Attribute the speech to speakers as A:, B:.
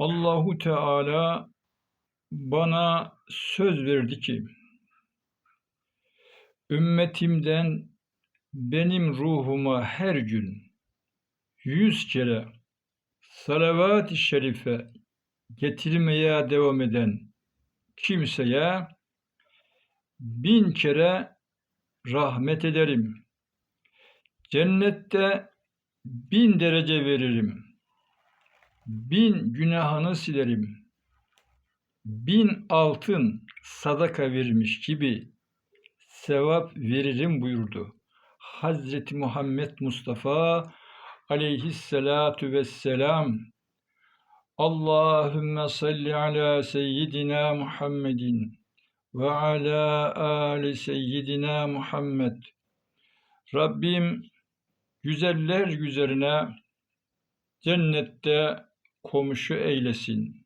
A: Allahu Teala bana söz verdi ki ümmetimden benim ruhuma her gün yüz kere salavat-ı şerife getirmeye devam eden kimseye bin kere rahmet ederim. Cennette bin derece veririm. Bin günahını silerim. Bin altın sadaka vermiş gibi sevap veririm buyurdu. Hazreti Muhammed Mustafa aleyhissalatu vesselam Allahümme salli ala seyyidina Muhammedin ve ala ali seyyidina Muhammed. Rabbim güzeller güzeline cennette komşu eylesin.